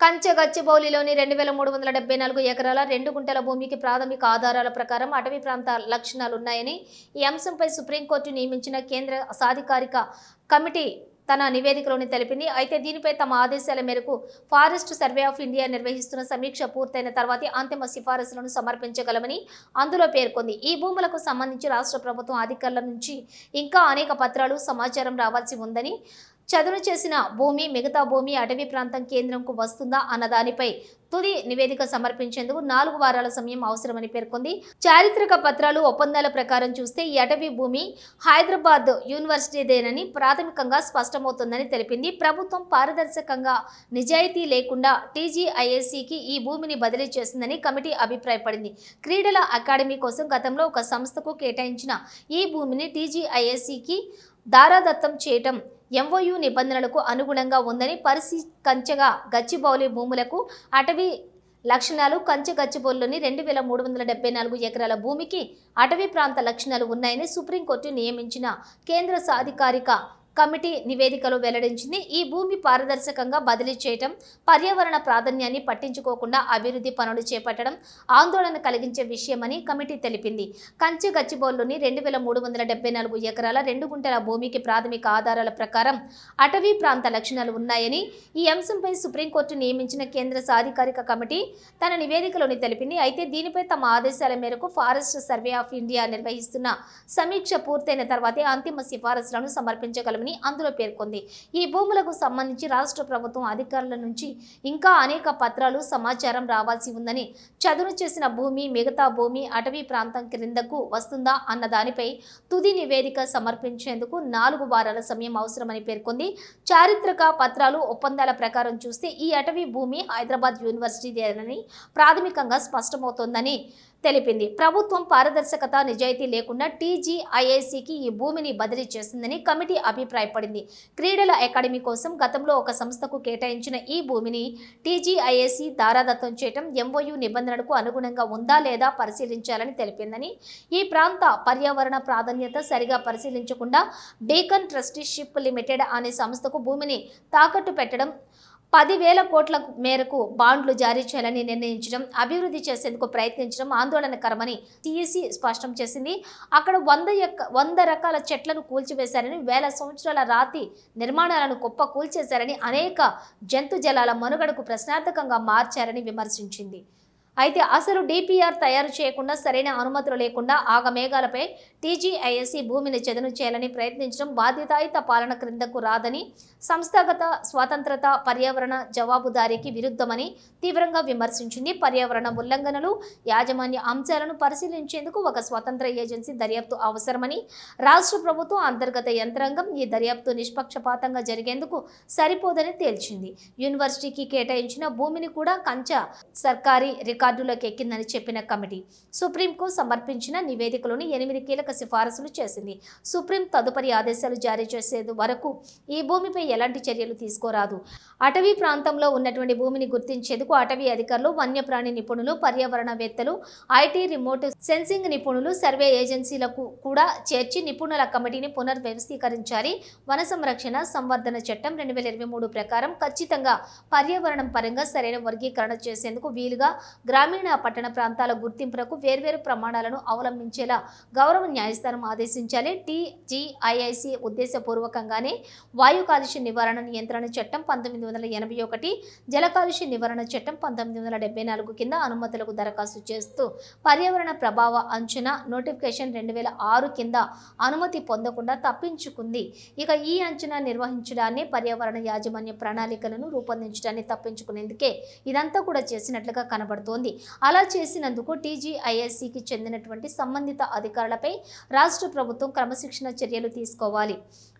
కంచె గచ్చిబౌలిలోని రెండు వేల మూడు వందల డెబ్బై నాలుగు ఎకరాల రెండు గుంటల భూమికి ప్రాథమిక ఆధారాల ప్రకారం అటవీ ప్రాంత లక్షణాలున్నాయని ఈ అంశంపై సుప్రీంకోర్టు నియమించిన కేంద్ర సాధికారిక కమిటీ తన నివేదికలోని తెలిపింది. అయితే దీనిపై తమ ఆదేశాల మేరకు ఫారెస్ట్ సర్వే ఆఫ్ ఇండియా నిర్వహిస్తున్న సమీక్ష పూర్తయిన తర్వాత అంతిమ సిఫారసులను సమర్పించగలమని అందులో పేర్కొంది. ఈ భూములకు సంబంధించి రాష్ట్ర ప్రభుత్వం అధికారుల నుంచి ఇంకా అనేక పత్రాలు సమాచారం రావాల్సి ఉందని చదును చేసిన భూమి మిగతా భూమి అటవీ ప్రాంతం కేంద్రంకు వస్తుందా అన్న దానిపై తుది నివేదిక సమర్పించేందుకు నాలుగు వారాల సమయం అవసరమని పేర్కొంది. చారిత్రక పత్రాలు ఒప్పందాల ప్రకారం చూస్తే ఈ అటవీ భూమి హైదరాబాద్ యూనివర్సిటీదేనని ప్రాథమికంగా స్పష్టమవుతుందని తెలిపింది. ప్రభుత్వం పారదర్శకంగా నిజాయితీ లేకుండా టీజీఐఎస్సికి ఈ భూమిని బదిలీ చేసిందని కమిటీ అభిప్రాయపడింది. క్రీడల అకాడమీ కోసం గతంలో ఒక సంస్థకు కేటాయించిన ఈ భూమిని టీజీఐఎస్సికి దారాదత్తం చేయటం ఎంఓయు నిబంధనలకు అనుగుణంగా ఉందని పరిశీ కంచెగా గచ్చిబౌలి భూములకు అటవీ లక్షణాలు కంచె గచ్చిబౌలిలోని రెండు వేల మూడు వందల డెబ్బై నాలుగు ఎకరాల భూమికి అటవీ ప్రాంత లక్షణాలు ఉన్నాయని సుప్రీంకోర్టు నియమించిన కేంద్ర సాధికారిక కమిటీ నివేదికలో వెల్లడించింది. ఈ భూమి పారదర్శకంగా బదిలీ చేయటం పర్యావరణ ప్రాధాన్యాన్ని పట్టించుకోకుండా అభివృద్ధి పనులు చేపట్టడం ఆందోళన కలిగించే విషయమని కమిటీ తెలిపింది. కంచె గచ్చిబౌల్లోని రెండు వేల మూడు వందల డెబ్బై నాలుగు ఎకరాల రెండు గుంటల భూమికి ప్రాథమిక ఆధారాల ప్రకారం అటవీ ప్రాంత లక్షణాలు ఉన్నాయని ఈ అంశంపై సుప్రీంకోర్టు నియమించిన కేంద్ర సాధికారిక కమిటీ తన నివేదికలోని తెలిపింది. అయితే దీనిపై తమ ఆదేశాల మేరకు ఫారెస్ట్ సర్వే ఆఫ్ ఇండియా నిర్వహిస్తున్న సమీక్ష పూర్తయిన తర్వాతే అంతిమ సిఫారసులను సమర్పించగలమని అందులో పేర్కొంది. ఈ భూములకు సంబంధించి రాష్ట్ర ప్రభుత్వం అధికారుల నుంచి ఇంకా అనేక పత్రాలు సమాచారం రావాల్సి ఉందని చదును చేసిన భూమి మిగతా భూమి అటవీ ప్రాంతం క్రిందకు వస్తుందా అన్న దానిపై తుది నివేదిక సమర్పించేందుకు నాలుగు వారాల సమయం అవసరమని పేర్కొంది. చారిత్రక పత్రాలు ఒప్పందాల ప్రకారం చూస్తే ఈ అటవీ భూమి హైదరాబాద్ యూనివర్సిటీదేనని ప్రాథమికంగా స్పష్టమవుతోందని తెలిపింది. ప్రభుత్వం పారదర్శకత నిజాయితీ లేకుండా టీజీఐఐసికి ఈ భూమిని బదిలీ చేసిందని కమిటీ అభిప్రాయం అభిప్రాయపడింది. క్రీడల అకాడమీ కోసం గతంలో ఒక సంస్థకు కేటాయించిన ఈ భూమిని టీజీఐఏసీ దారాదత్తం చేయటం ఎంఓయూ నిబంధనలకు అనుగుణంగా ఉందా లేదా పరిశీలించాలని తెలిపిందని ఈ ప్రాంత పర్యావరణ ప్రాధాన్యత సరిగా పరిశీలించకుండా బేకన్ ట్రస్టీషిప్ లిమిటెడ్ అనే సంస్థకు భూమిని తాకట్టు పెట్టడం పదివేల కోట్ల మేరకు బాండ్లు జారీ చేయాలని నిర్ణయించడం అభివృద్ధి చేసేందుకు ప్రయత్నించడం ఆందోళనకరమని టీఈసీ స్పష్టం చేసింది. అక్కడ వంద యొక్క వంద రకాల చెట్లను కూల్చివేశారని వేల సంవత్సరాల రాతి నిర్మాణాలను కుప్ప కూల్చేశారని అనేక జంతు జలాల మనుగడకు ప్రశ్నార్థకంగా మార్చారని విమర్శించింది. అయితే అసలు డిపిఆర్ తయారు చేయకుండా సరైన అనుమతులు లేకుండా ఆగమేఘాలపై టీజీఐఎస్సి భూమిని చదును చేయాలని ప్రయత్నించడం బాధ్యతాయుత పాలన క్రిందకు రాదని సంస్థాగత స్వాతంత్రత పర్యావరణ జవాబుదారీకి విరుద్ధమని తీవ్రంగా విమర్శించింది. పర్యావరణ ఉల్లంఘనలు యాజమాన్య అంశాలను పరిశీలించేందుకు ఒక స్వతంత్ర ఏజెన్సీ దర్యాప్తు అవసరమని రాష్ట్ర ప్రభుత్వం అంతర్గత యంత్రాంగం ఈ దర్యాప్తు నిష్పక్షపాతంగా జరిగేందుకు సరిపోదని తేల్చింది. యూనివర్సిటీకి కేటాయించిన భూమిని కూడా కంచ సర్కారీ రికార్డులోకి ఎక్కిందని చెప్పిన కమిటీ సుప్రీంకు సమర్పించిన నివేదికలోని ఎనిమిది కీలక సిఫారసులు చేసింది. సుప్రీం తదుపరి ఆదేశాలు జారీ చేసే వరకు ఈ భూమిపై ఎలాంటి చర్యలు తీసుకోరాదు. అటవీ ప్రాంతంలో ఉన్నటువంటి భూమిని గుర్తించేందుకు అటవీ అధికారులు వన్యప్రాణి నిపుణులు పర్యావరణవేత్తలు ఐటీ రిమోట్ సెన్సింగ్ నిపుణులు సర్వే ఏజెన్సీలకు కూడా చేర్చి నిపుణుల కమిటీని పునర్వ్యవస్థీకరించాలి. వన సంరక్షణ సంవర్ధన చట్టం రెండు వేల ఇరవై మూడు ప్రకారం ఖచ్చితంగా పర్యావరణం పరంగా సరైన వర్గీకరణ చేసేందుకు వీలుగా గ్రామీణ పట్టణ ప్రాంతాల గుర్తింపులకు వేర్వేరు ప్రమాణాలను అవలంబించేలా గౌరవ న్యాయస్థానం ఆదేశించాలి. టీజీఐఐసి ఉద్దేశపూర్వకంగానే వాయు కాలుష్య నివారణ నియంత్రణ చట్టం పంతొమ్మిది వందల ఎనభై ఒకటి జల కాలుష్య నివారణ చట్టం పంతొమ్మిది వందల డెబ్బై నాలుగు కింద అనుమతులకు దరఖాస్తు చేస్తూ పర్యావరణ ప్రభావ అంచనా నోటిఫికేషన్ రెండు వేల ఆరు కింద అనుమతి పొందకుండా తప్పించుకుంది. ఇక ఈ అంచనా నిర్వహించడాన్ని పర్యావరణ యాజమాన్య ప్రణాళికలను రూపొందించడాన్ని తప్పించుకునేందుకే ఇదంతా కూడా చేసినట్లుగా కనబడుతోంది. అలా చేసినందుకు టీజీఐఎస్సికి చెందినటువంటి సంబంధిత అధికారులపై రాష్ట్ర ప్రభుత్వం క్రమశిక్షణ చర్యలు తీసుకోవాలి.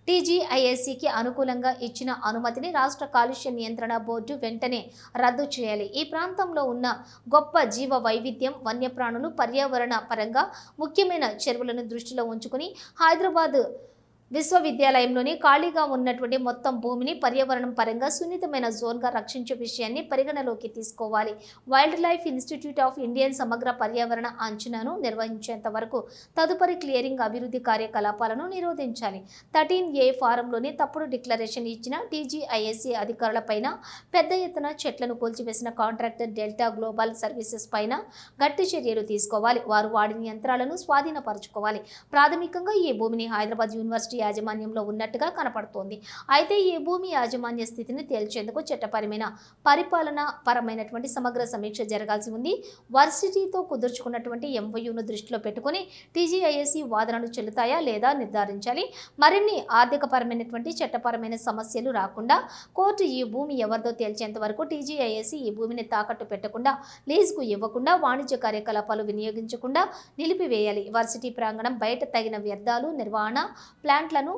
టీజీఐఎస్సికి అనుకూలంగా ఇచ్చిన అనుమతిని రాష్ట్ర కాలుష్య నియంత్రణ బోర్డు వెంటనే రద్దు చేయాలి. ఈ ప్రాంతంలో ఉన్న గొప్ప జీవ వైవిధ్యం వన్యప్రాణులు పర్యావరణ పరంగా ముఖ్యమైన చెరువులను దృష్టిలో ఉంచుకుని హైదరాబాద్ విశ్వవిద్యాలయంలోని ఖాళీగా ఉన్నటువంటి మొత్తం భూమిని పర్యావరణం పరంగా సున్నితమైన జోన్గా రక్షించే విషయాన్ని పరిగణలోకి తీసుకోవాలి. Wildlife institute of Indian సమగ్ర పర్యావరణ అంచనాను నిర్వహించేంత వరకు తదుపరి క్లియరింగ్ అభివృద్ధి కార్యకలాపాలను నిరోధించాలి. థర్టీన్ ఏ ఫారంలోని తప్పుడు డిక్లరేషన్ ఇచ్చిన టీజీఐఎస్సీ అధికారులపైన పెద్ద ఎత్తున చెట్లను కూల్చివేసిన కాంట్రాక్టర్ డెల్టా గ్లోబల్ సర్వీసెస్ పైన గట్టి చర్యలు తీసుకోవాలి. వారు వాడిన యంత్రాలను స్వాధీనపరచుకోవాలి. ప్రాథమికంగా ఈ భూమిని హైదరాబాద్ యూనివర్సిటీ యాజమాన్యంలో ఉన్నట్టుగా కనపడుతోంది. అయితే ఈ భూమి యాజమాన్య స్థితిని తేల్చేందుకు చట్టపరమైన పరిపాలన పరమైనటువంటి సమగ్ర సమీక్ష జరగాల్సి ఉంది. వర్సిటీతో కుదుర్చుకున్నటువంటి ఎంవయూను దృష్టిలో పెట్టుకుని టీజీఐఎస్సీ వాదనలు చెల్లుతాయా లేదా నిర్ధారించాలి. మరిన్ని ఆర్థికపరమైనటువంటి చట్టపరమైన సమస్యలు రాకుండా కోర్టు ఈ భూమి ఎవరిదో తేల్చేంత వరకు టీజీఐఎస్సీ ఈ భూమిని తాకట్టు పెట్టకుండా లీజుకు ఇవ్వకుండా వాణిజ్య కార్యకలాపాలు వినియోగించకుండా నిలిపివేయాలి. వర్సిటీ ప్రాంగణం బయట తగిన వ్యర్థాలు నిర్వహణ ప్లాంట్లను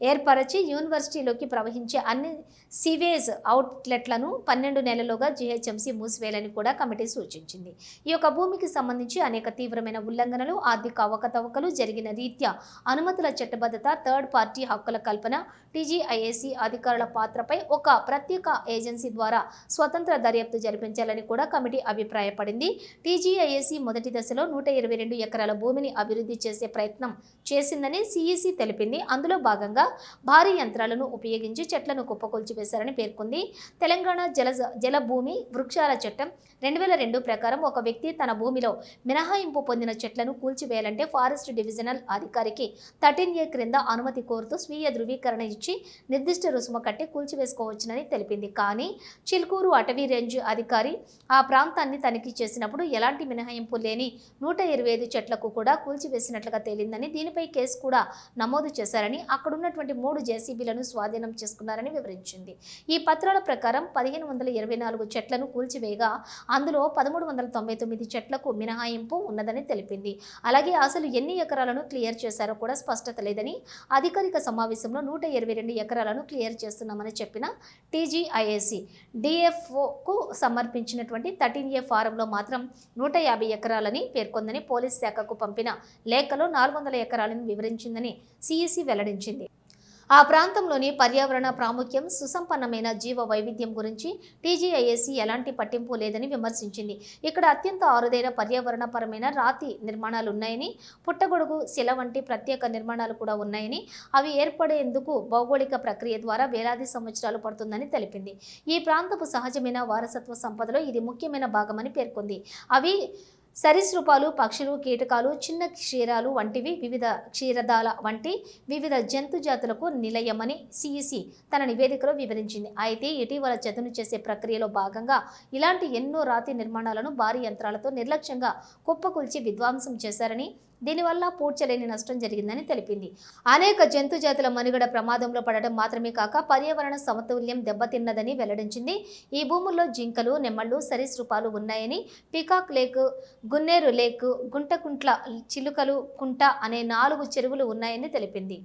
ఏర్పరచి యూనివర్సిటీలోకి ప్రవహించే అన్ని సివేజ్ అవుట్లెట్లను పన్నెండు నెలలుగా జీహెచ్ఎంసీ మూసివేయాలని కూడా కమిటీ సూచించింది. ఈ యొక్క భూమికి సంబంధించి అనేక తీవ్రమైన ఉల్లంఘనలు ఆర్థిక అవకతవకలు జరిగిన రీత్యా అనుమతుల చట్టబద్ధత థర్డ్ పార్టీ హక్కుల కల్పన టీజీఐఏసీ అధికారుల పాత్రపై ఒక ప్రత్యేక ఏజెన్సీ ద్వారా స్వతంత్ర దర్యాప్తు జరిపించాలని కూడా కమిటీ అభిప్రాయపడింది. టీజీఐఏసీ మొదటి దశలో నూట ఇరవై రెండు ఎకరాల భూమిని అభివృద్ధి చేసే ప్రయత్నం చేసిందని సిఈసి తెలిపింది. అందులో భాగంగా భారీ యంత్రాలను ఉపయోగించి చెట్లను కుప్పకొల్చివేశారని పేర్కొంది. తెలంగాణ జల జలభూమి వృక్షాల చట్టం రెండు వేల రెండు ప్రకారం ఒక వ్యక్తి తన భూమిలో మినహాయింపు పొందిన చెట్లను కూల్చివేయాలంటే ఫారెస్ట్ డివిజనల్ అధికారికి థర్టీన్ ఏ క్రింద అనుమతి కోరుతూ స్వీయ ధృవీకరణ ఇచ్చి నిర్దిష్ట రుసుము కట్టి కూల్చివేసుకోవచ్చునని తెలిపింది. కానీ చిల్కూరు అటవీ రేంజ్ అధికారి ఆ ప్రాంతాన్ని తనిఖీ చేసినప్పుడు ఎలాంటి మినహాయింపు లేని నూట ఇరవై ఐదు చెట్లకు కూడా కూల్చివేసినట్లుగా తేలిందని దీనిపై కేసు కూడా నమోదు చేశారని అక్కడున్న ఉన్నటువంటి మూడు జేసీబీలను స్వాధీనం చేసుకున్నారని వివరించింది. ఈ పత్రాల ప్రకారం పదిహేను వందల ఇరవై నాలుగు చెట్లను కూల్చివేయగా అందులో పదమూడు వందల తొంభై తొమ్మిది చెట్లకు మినహాయింపు ఉన్నదని తెలిపింది. అలాగే అసలు ఎన్ని ఎకరాలను క్లియర్ చేశారో కూడా స్పష్టత లేదని అధికారిక సమావేశంలో నూట ఇరవై రెండు ఎకరాలను క్లియర్ చేస్తున్నామని చెప్పిన టీజీఐఏసీ డిఎఫ్ఓకు సమర్పించినటువంటి థర్టీన్ ఏ ఫారంలో మాత్రం నూట యాభై ఎకరాలని పేర్కొందని పోలీస్ శాఖకు పంపిన లేఖలో నాలుగు వందల ఎకరాలను వివరించిందని సిఈసి వెల్లడించింది. ఆ ప్రాంతంలోని పర్యావరణ ప్రాముఖ్యం సుసంపన్నమైన జీవ వైవిధ్యం గురించి టీజీఐఎస్సి ఎలాంటి పట్టింపు లేదని విమర్శించింది. ఇక్కడ అత్యంత అరుదైన పర్యావరణపరమైన రాతి నిర్మాణాలు ఉన్నాయని పుట్టగొడుగు శిల వంటి ప్రత్యేక నిర్మాణాలు కూడా ఉన్నాయని అవి ఏర్పడేందుకు భౌగోళిక ప్రక్రియ ద్వారా వేలాది సంవత్సరాలు పడుతుందని తెలిపింది. ఈ ప్రాంతపు సహజమైన వారసత్వ సంపదలో ఇది ముఖ్యమైన భాగమని పేర్కొంది. అవి సరీసృపాలు పక్షులు కీటకాలు చిన్న క్షీరాలు వంటివి వివిధ క్షీరదాల వంటి వివిధ జంతు జాతులకు నిలయమని సిఇసి తన నివేదికలో వివరించింది. అయితే ఇటీవల చదును చేసే ప్రక్రియలో భాగంగా ఇలాంటి ఎన్నో రాతి నిర్మాణాలను భారీ యంత్రాలతో నిర్లక్ష్యంగా కుప్పకూల్చి విధ్వంసం చేశారని దీనివల్ల పూడ్చలేని నష్టం జరిగిందని తెలిపింది. అనేక జంతు జాతుల మనుగడ ప్రమాదంలో పడడం మాత్రమే కాక పర్యావరణ సమతుల్యం దెబ్బతిన్నదని వెల్లడించింది. ఈ భూముల్లో జింకలు నెమ్మళ్ళు సరీసృపాలు ఉన్నాయని peacock lake Gunneru lake Guntakuntla Chilukalu Kunta అనే నాలుగు చెరువులు ఉన్నాయని తెలిపింది.